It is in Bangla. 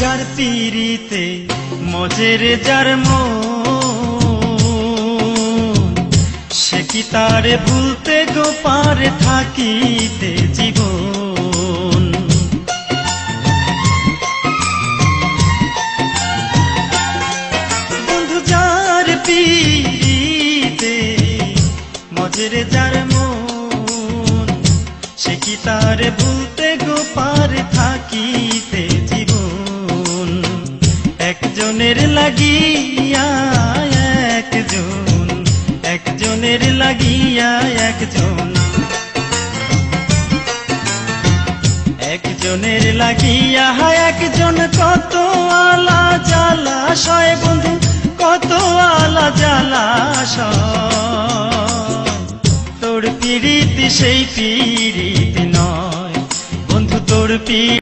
যার পিড়িতে মজের যার সে কি তারে ভুলতে গোপারে থাকিতে জীবন? বন্ধু যার পিড়িতে মজের যার মন, সে কি তারে ভুলতে একজনের লাগিয়া একজন, একজনের লাগিয়া একজন। একজনের লাগিয়া একজন, কত আলা জ্বালাশয় বন্ধু, কত আলা জ্বালাশয় তোর পিড়িতি সেই পিড়িতি নয়, বন্ধু তোর পিড়ি